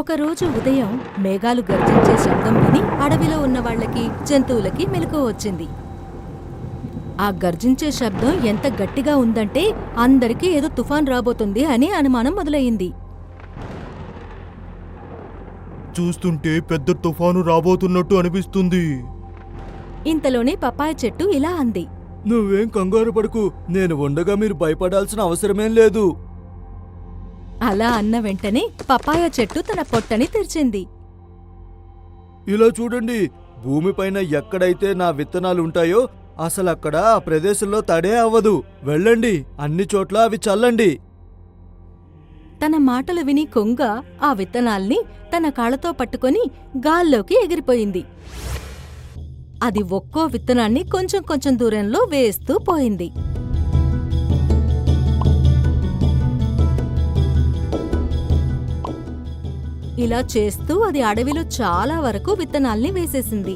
ఒకరోజు ఉదయం మేఘాలు గర్జించే శబ్దం విని అడవిలో ఉన్న వాళ్ళకి జంతువులకి మెలకువ వచ్చింది. ఆ గర్జించే శబ్దం ఎంత గట్టిగా ఉందంటే అందరికీ ఏదో తుఫాన్ రాబోతుంది అని అనుమానం మొదలయ్యింది చూస్తుంటే పెద్ద తుఫాను రాబోతున్నట్టు అనిపిస్తుంది. ఇంతలోనే పపాయ చెట్టు ఇలా అంది. నువ్వేం కంగారు పడకు నేను ఉండగా మీరు భయపడాల్సిన అవసరమేం లేదు. అలా అన్న వెంటనే పపాయ చెట్టు తన పొట్టని తెరిచింది. ఇలా చూడండి భూమిపైన ఎక్కడైతే నా విత్తనాలు ఉంటాయో అసలు అక్కడ ఆ ప్రదేశంలో తడే అవ్వదు. వెళ్ళండి అన్ని చోట్ల అవి చల్లండి. తన మాటలు విని కొంగ ఆ విత్తనాల్ని తన కాళ్ళతో పట్టుకొని గాల్లోకి ఎగిరిపోయింది. అది ఒక్కో విత్తనాన్ని కొంచెం కొంచెం దూరంలో వేస్తూ పోయింది. ఇలా చేస్తూ అది అడవిలో చాలా వరకు విత్తనాల్ని వేసేసింది.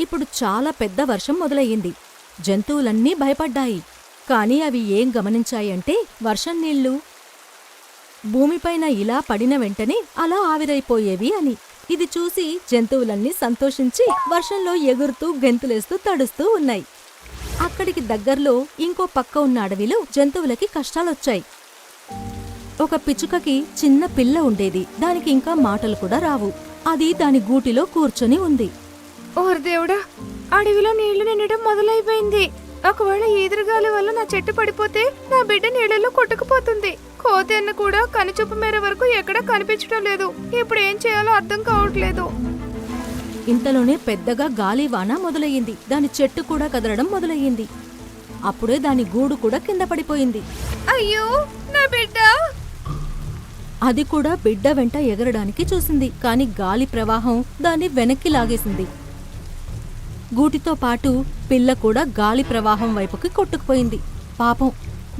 ఇప్పుడు చాలా పెద్ద వర్షం మొదలయ్యింది. జంతువులన్నీ భయపడ్డాయి. కానీ అవి ఏం గమనించాయంటే వర్షం నీళ్ళు. భూమిపైన ఇలా పడిన వెంటనే అలా ఆవిరైపోయేవి అని. ఇది చూసి జంతువులన్నీ సంతోషించి వర్షంలో ఎగురుతూ గెంతులేస్తూ తడుస్తూ ఉన్నాయి. అక్కడికి దగ్గర్లో ఇంకో పక్క ఉన్న అడవిలో జంతువులకి కష్టాలొచ్చాయి. ఒక పిచ్చుకకి చిన్న పిల్ల ఉండేది. దానికి ఇంకా మాటలు కూడా రావు. అది దాని గూటిలో కూర్చొని ఉంది. ఓర్ దేవుడా అడవిలో నీళ్ళు నిండటం మొదలైపోయింది. ఒకవేళ ఈదురుగాలి వల్ల నా చెట్టు పడిపోతే నా బిడ్డ నీళ్ళలో కొట్టుకుపోతుంది. కోతి అన్న కూడా కనుచూపు మేర వరకు ఎక్కడా కనిపించడం లేదు. ఇప్పుడు ఏం చేయాలో అర్థం కావట్లేదు. ఇంతలోనే పెద్దగా గాలివాన మొదలయ్యింది. దాని చెట్టు కూడా కదలడం మొదలయ్యింది. అప్పుడే దాని గూడు కూడా కింద పడిపోయింది. అయ్యో నా బిడ్డ! అది కూడా బిడ్డ వెంట ఎగరడానికి చూసింది. కాని గాలి ప్రవాహం దాన్ని వెనక్కి లాగేసింది. గూటితో పాటు పిల్ల కూడా గాలి ప్రవాహం వైపుకి కొట్టుకుపోయింది. పాపం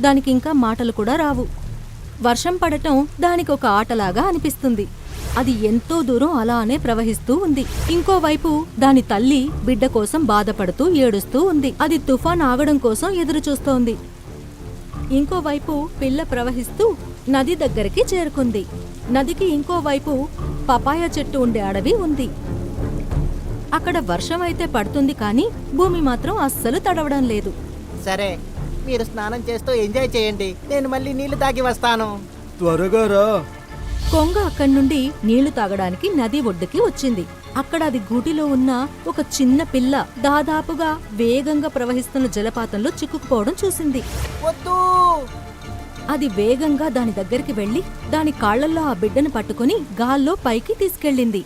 దానికింకా మాటలు కూడా రావు. వర్షం పడటం దానికొక ఆటలాగా అనిపిస్తుంది. అది ఎంతో దూరం అలానే ప్రవహిస్తూ ఉంది. ఇంకోవైపు దాని తల్లి బిడ్డ కోసం బాధపడుతూ ఏడుస్తూ ఉంది. అది తుఫాన్ ఆగడం కోసం ఎదురుచూస్తోంది. ఇంకోవైపు పిల్ల ప్రవహిస్తూ నది దగ్గరికి చేరుకుంది. నదికి ఇంకోవైపు పపాయ చెట్టు ఉండే అడవి ఉంది. అక్కడ వర్షం అయితే పడుతుంది కానీ భూమి మాత్రం అస్సలు తడవడం లేదు. సరే మీరు స్నానం చేస్తూ ఎంజాయ్ చేయండి. నేను మళ్ళీ నీళ్ళు తాగి వస్తాను. త్వరగా రా. కొంగ అక్కడి నుండి నీళ్ళు తాగడానికి నది ఒడ్డుకి వచ్చింది. అక్కడ అది గూటిలో ఉన్న ఒక చిన్న పిల్ల దాదాపుగా వేగంగా ప్రవహిస్తున్న జలపాతంలో చిక్కుకుపోవడం చూసింది. వద్దు! అది వేగంగా దాని దగ్గరికి వెళ్ళి దాని కాళ్ళల్లో ఆ బిడ్డను పట్టుకుని గాల్లో పైకి తీసుకెళ్ళింది.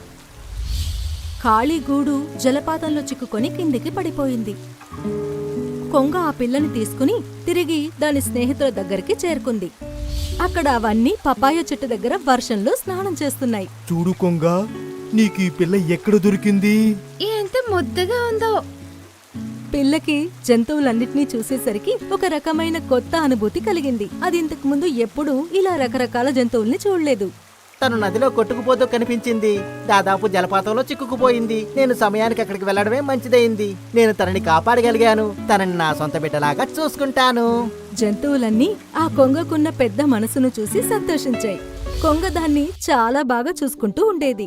ఖాళీ గూడు జలపాతంలో చిక్కుకొని కిందికి పడిపోయింది. కొంగ ఆ పిల్లని తీసుకుని తిరిగి దాని స్నేహితుల దగ్గరికి చేరుకుంది. అక్కడ అవన్నీ పపాయ చెట్టు దగ్గర వర్షంలో స్నానం చేస్తున్నాయి. చూడు కొంగ నీకు ఈ పిల్ల ఎక్కడ దొరికింది? ఎంత ముద్దగా ఉందో. పిల్లకి జంతువులన్నిటినీ చూసేసరికి ఒక రకమైన కొత్త అనుభూతి కలిగింది. అది ఇంతకు ముందు ఎప్పుడూ ఇలా రకరకాల జంతువుల్ని చూడలేదు. తను నదిలో కొట్టుకుపోతూ కనిపించింది. దాదాపు జలపాతంలో చిక్కుకుపోయింది. నేను సమయానికి అక్కడికి వెళ్ళడమే మంచిదైంది. నేను తనని కాపాడగలిగాను. తనని నా సొంత బిడ్డలాగా చూసుకుంటాను. జంతువులన్నీ ఆ కొంగకున్న పెద్ద మనసును చూసి సంతోషించాయి. కొంగ దాన్ని చాలా బాగా చూసుకుంటూ ఉండేది.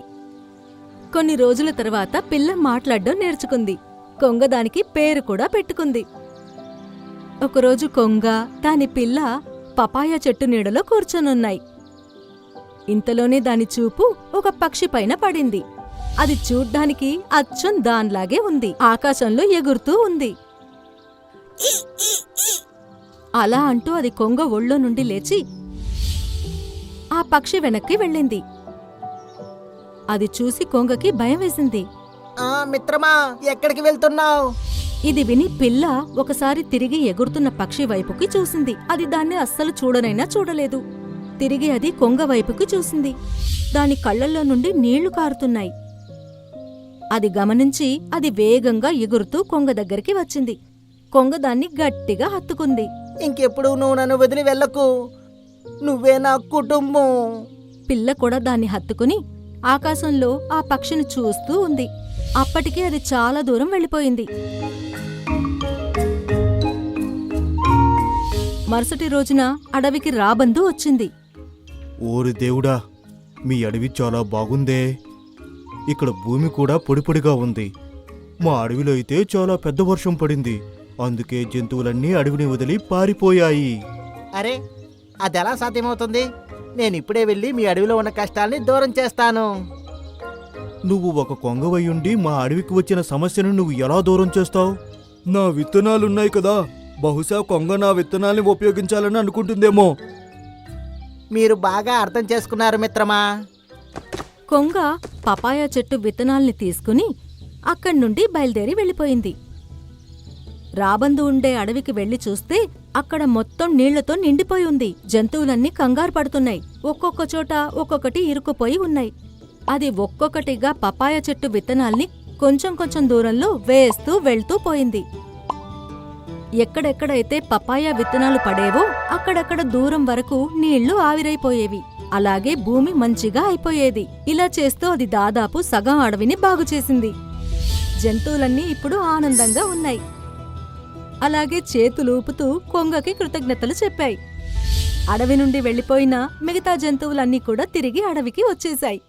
కొన్ని రోజుల తర్వాత పిల్ల మాట్లాడడం నేర్చుకుంది. కొంగ దానికి పేరు కూడా పెట్టుకుంది. ఒకరోజు కొంగ దాని పిల్ల పపాయ చెట్టు నీడలో కూర్చొనున్నాయి. ఇంతలోనే దాని చూపు ఒక పక్షి పైన పడింది. అది చూడ్డానికి అచ్చం దాన్లాగే ఉంది. ఆకాశంలో ఎగురుతూ ఉంది. అలా అంటూ అది కొంగ ఒళ్ళో నుండి లేచి ఆ పక్షి వెనక్కి వెళ్ళింది. అది చూసి కొంగకి భయం వేసింది. ఆ మిత్రమా ఎక్కడికి వెళ్తున్నావు? ఇది విని పిల్ల ఒకసారి తిరిగి ఎగురుతున్న పక్షి వైపుకి చూసింది. అది దాన్ని అస్సలు చూడనైనా చూడలేదు. తిరిగి అది కొంగ వైపుకి చూసింది. దాని కళ్ళల్లో నుండి నీళ్ళు కారుతున్నాయి. అది గమనించి అది వేగంగా ఎగురుతూ కొంగ దగ్గరికి వచ్చింది. కొంగ దాన్ని గట్టిగా హత్తుకుంది. ఇంకెప్పుడు నువ్వు నన్ను వదిలి వెళ్ళకు? నువ్వే నా కుటుంబం. పిల్ల కూడా దాన్ని హత్తుకుని ఆకాశంలో ఆ పక్షిని చూస్తూ ఉంది. అప్పటికే అది చాలా దూరం వెళ్ళిపోయింది. మరుసటి రోజున అడవికి రాబందు వచ్చింది. ఓరి దేవుడా మీ అడవి చాలా బాగుందే. ఇక్కడ భూమి కూడా పొడి పొడిగా ఉంది. మా అడవిలో అయితే చాలా పెద్ద వర్షం పడింది. అందుకే జంతువులన్నీ అడవిని వదిలి పారిపోయాయి. అరే అదెలా సాధ్యమవుతుంది? నేను ఇప్పుడే వెళ్ళి మీ అడవిలో ఉన్న కష్టాల్ని దూరం చేస్తాను. నువ్వు ఒక కొంగవయ్యుండి మా అడవికి వచ్చిన సమస్యను నువ్వు ఎలా దూరం చేస్తావు? నా విత్తనాలున్నాయి కదా. బహుశా కొంగ నా విత్తనాల్ని ఉపయోగించాలని అనుకుంటుందేమో. మీరు బాగా అర్థం చేసుకున్నారు మిత్రమా? కొంగ పపాయా చెట్టు విత్తనాల్ని తీసుకుని అక్కడి నుండి బయలుదేరి వెళ్ళిపోయింది. రాబందు ఉండే అడవికి వెళ్ళి చూస్తే అక్కడ మొత్తం నీళ్ళతో నిండిపోయి ఉంది. జంతువులన్నీ కంగారు పడుతున్నాయి. ఒక్కొక్క చోట ఒక్కొక్కటి ఇరుక్కుపోయి ఉన్నాయి. అది ఒక్కొక్కటిగా పపాయ చెట్టు విత్తనాల్ని కొంచెం కొంచెం దూరంలో వేస్తూ వెళ్తూ పోయింది. ఎక్కడెక్కడైతే పపాయ విత్తనాలు పడేవో అక్కడక్కడ దూరం వరకు నీళ్ళు ఆవిరైపోయేవి. అలాగే భూమి మంచిగా అయిపోయేది. ఇలా చేస్తూ అది దాదాపు సగం అడవిని బాగు చేసింది. జంతువులన్నీ ఇప్పుడు ఆనందంగా ఉన్నాయి. అలాగే చేతులూపుతూ కొంగకి కృతజ్ఞతలు చెప్పాయి. అడవి నుండి వెళ్ళిపోయిన మిగతా జంతువులన్నీ కూడా తిరిగి అడవికి వచ్చేశాయి.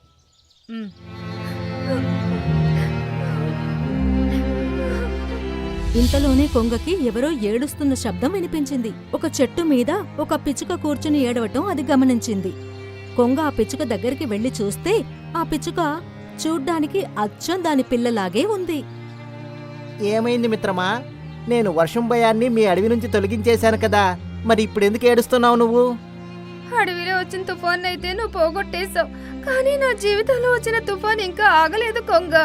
ఇంతలోనే కొంగకి ఎవరో ఏడుస్తున్న శబ్దం వినిపించింది. ఒక చెట్టు మీద ఒక పిచ్చుక కూర్చుని ఏడవటం అది గమనించింది. కొంగ ఆ పిచ్చుక దగ్గరికి వెళ్ళి చూస్తే ఆ పిచ్చుక చూడ్డానికి అచ్చం దాని పిల్లలాగే ఉంది. ఏమైంది మిత్రమా? నేను వర్షం భయాన్ని మీ అడవి నుంచి తొలగించేశాను కదా. మరి ఇప్పుడు ఎందుకు ఏడుస్తున్నావు నువ్వు? అడవిలో వచ్చిన తుఫాన్ అయితే నువ్వు పోగొట్టేశావు. కానీ నా జీవితంలో వచ్చిన తుఫాన్ ఇంకా ఆగలేదు కొంగ.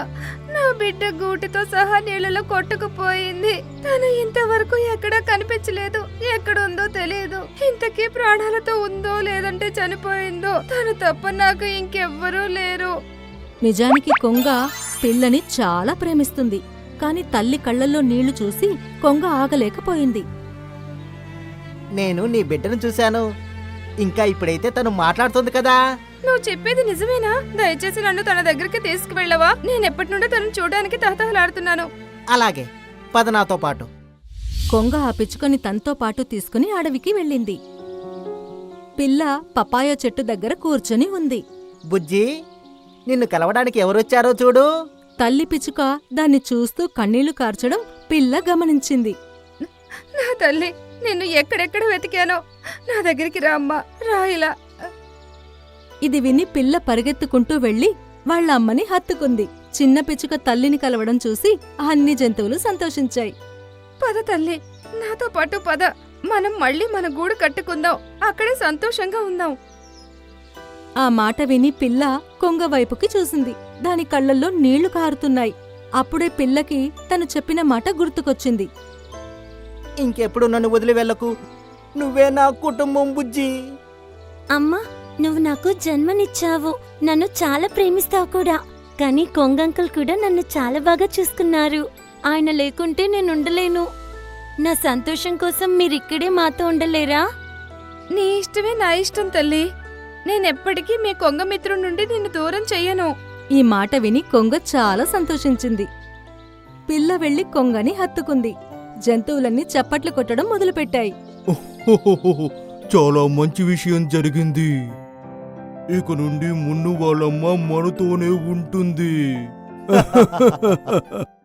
నా బిడ్డ గూటితో సహా నీళ్ళలో కొట్టుకుపోయింది. తను ఇంతవరకు ఎక్కడా కనిపించలేదు. ఎక్కడుందో తెలియదు ఇంతకీ ప్రాణాలతో ఉందో లేదంటే చనిపోయిందో. తను తప్ప నాకు ఇంకెవ్వరూ లేరు. నిజానికి కొంగ పిల్లని చాలా ప్రేమిస్తుంది. కాని తల్లి కళ్ళల్లో నీళ్ళు చూసి కొంగ ఆగలేకపోయింది. నేను నీ బిడ్డను చూశాను. ఇంకా ఇప్పుడైతే తను మాట్లాడుతుంది కదా. నువ్వు చెప్పేది నిజమేనా? దయచేసి నన్ను తన దగ్గరికి తీసుకువెళ్ళవా? నేను ఎప్పటి నుండో తనను చూడడానికి తహతహలాడుతున్నాను. అలాగే పద నాతో పాటు. కొంగ ఆ పిచ్చుకని తనతో పాటు తీసుకుని అడవికి వెళ్ళింది. పిల్ల పపాయ చెట్టు దగ్గర కూర్చొని ఉంది. బుజ్జి నిన్ను కలవడానికి ఎవరొచ్చారో చూడు. తల్లి పిచ్చుక దాన్ని చూస్తూ కన్నీళ్ళు కార్చడం పిల్ల గమనించింది. నా తల్లి నిన్ను ఎక్కడెక్కడ వెతికానో? నా దగ్గరికి రా అమ్మా రా ఇలా. ఇది విని పిల్ల పరిగెత్తుకుంటూ వెళ్ళి వాళ్ళ అమ్మని హత్తుకుంది. చిన్న పిచ్చుక తల్లిని కలవడం చూసి అన్ని జంతువులు సంతోషించాయి. పద తల్లి నాతో పాటు పద. మనం మళ్ళీ మన గూడు కట్టుకుందాం. అక్కడే సంతోషంగా ఉందాం. ఆ మాట విని పిల్ల కొంగ వైపుకి చూసింది. దాని కళ్ళల్లో నీళ్ళు కారుతున్నాయి. అప్పుడే పిల్లకి తను చెప్పిన మాట గుర్తుకొచ్చింది. ఇంకెప్పుడు నన్ను వదిలి వెళ్ళకు? నువ్వే నా కుటుంబం బుజ్జి. అమ్మా నువ్వు నాకు జన్మనిచ్చావు. నన్ను చాలా ప్రేమిస్తావు కూడా. కానీ కొంగంకుల్ కూడా నన్ను చాలా బాగా చూసుకున్నారు. ఆయన లేకుంటే నేను ఉండలేను. నా సంతోషం కోసం మీరిక్కడే మాతో ఉండలేరా? నీ ఇష్టమే నా ఇష్టం తల్లి. నేనెప్పటికీ మీ కొంగ మిత్రుడి నుండి నిన్ను దూరం చెయ్యను. ఈ మాట విని కొంగ చాలా సంతోషించింది. పిల్ల వెళ్ళి కొంగని హత్తుకుంది. జంతువులన్నీ చప్పట్లు కొట్టడం మొదలుపెట్టాయి. చాలా మంచి విషయం జరిగింది. ఇక నుండి మున్ను వాళ్ళమ్మ మనతోనే ఉంటుంది.